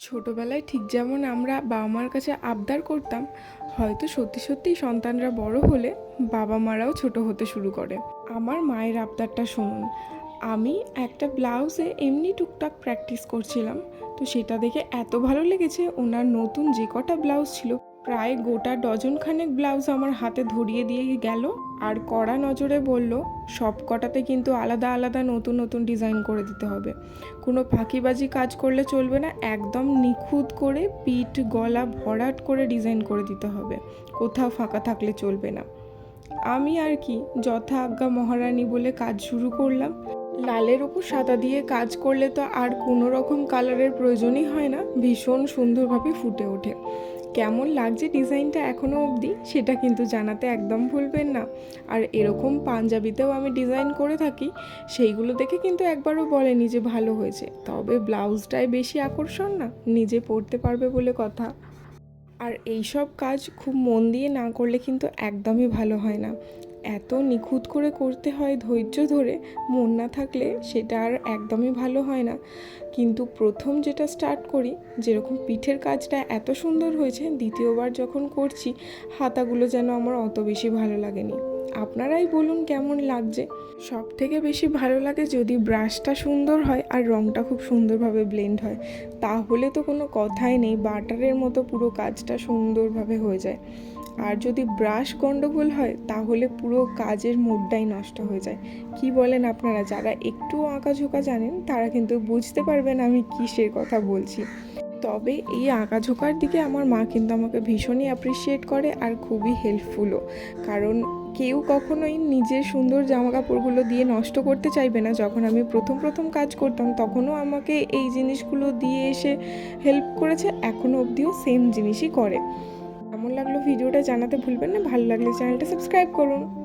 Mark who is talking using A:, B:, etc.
A: ছোটোবেলায় ঠিক যেমন আমরা বাবা মার কাছে আবদার করতাম, হয়তো সত্যি সত্যিই সন্তানরা বড় হলে বাবা মারাও ছোট হতে শুরু করে। আমার মায়ের আবদারটা শুনুন, আমি একটা ব্লাউজে এমনি টুকটাক প্র্যাকটিস করছিলাম, তো সেটা দেখে এত ভালো লেগেছে, ওনার নতুন যে কটা ব্লাউজ ছিল প্রায় গোটা ডজন খানেক ব্লাউজ আমার হাতে ধরিয়ে দিয়ে গেল আর কড়া নজরে বলল সব কটাতে কিন্তু আলাদা আলাদা নতুন নতুন ডিজাইন করে দিতে হবে। কোনো ফাঁকিবাজি কাজ করলে চলবে না, একদম নিখুঁত করে পিঠ, গলা ভরাট করে ডিজাইন করে দিতে হবে। কোথাও ফাঁকা থাকলে চলবে না। আমি আর কি, যথা আজ্ঞা মহারানী বলে কাজ শুরু করলাম। লালের ওপর সাদা দিয়ে কাজ করলে তো আর কোনো রকম কালারের প্রয়োজনই হয় না, ভীষণ সুন্দরভাবে ফুটে ওঠে। কেমন লাগছে ডিজাইনটা এখনও অবধি সেটা কিন্তু জানাতে একদম ভুলবেন না। আর এরকম পাঞ্জাবিতেও আমি ডিজাইন করে থাকি, সেইগুলো দেখে কিন্তু একবারও বলেনি যে ভালো হয়েছে। তবে ব্লাউজটাই বেশি আকর্ষণ না, নিজে পরতে পারবে বলে কথা। আর এইসব কাজ খুব মন দিয়ে না করলে কিন্তু একদমই ভালো হয় না। এত নিখুঁত করে করতে হয় ধৈর্য ধরে, মন না থাকলে সেটা আর একদমই ভালো হয় না। কিন্তু প্রথম যেটা স্টার্ট করি, যেরকম পিঠের কাজটা এত সুন্দর হয়েছে, দ্বিতীয়বার যখন করছি, হাতাগুলো যেন আমার অত বেশি ভালো লাগেনি। আপনারাই বলুন কেমন লাগছে? সব থেকে বেশি ভালো লাগে যদি ব্রাশটা সুন্দর হয় আর রঙটা খুব সুন্দরভাবে ব্লেন্ড হয়, তাহলে তো কোনো কথাই নেই, বাটারের মতো পুরো কাজটা সুন্দরভাবে হয়ে যায়। আর যদি ব্রাশ গন্ডগোল হয়, তাহলে পুরো কাজের মুডটাই নষ্ট হয়ে যায়। কি বলেন আপনারা? যারা একটু আঁকাঝোঁকা জানেন, তারা কিন্তু বুঝতে পারবেন আমি কিসের কথা বলছি। তবে এই আঁকাঝোঁকার দিকে আমার মা কিন্তু আমাকে ভীষণই অ্যাপ্রিসিয়েট করে আর খুবই হেল্পফুলও কারণ কেউ কখনোই নিজের সুন্দর জামা কাপড়গুলো দিয়ে নষ্ট করতে চাইবে না। যখন আমি প্রথম প্রথম কাজ করতাম, তখনও আমাকে এই জিনিসগুলো দিয়ে এসে হেল্প করেছে। এখনও অবধিও সেম জিনিসই করে। কেমন লাগল ভিডিওটা জানাতে ভুলবেন না। ভালো লাগলে চ্যানেলটা সাবস্ক্রাইব করুন।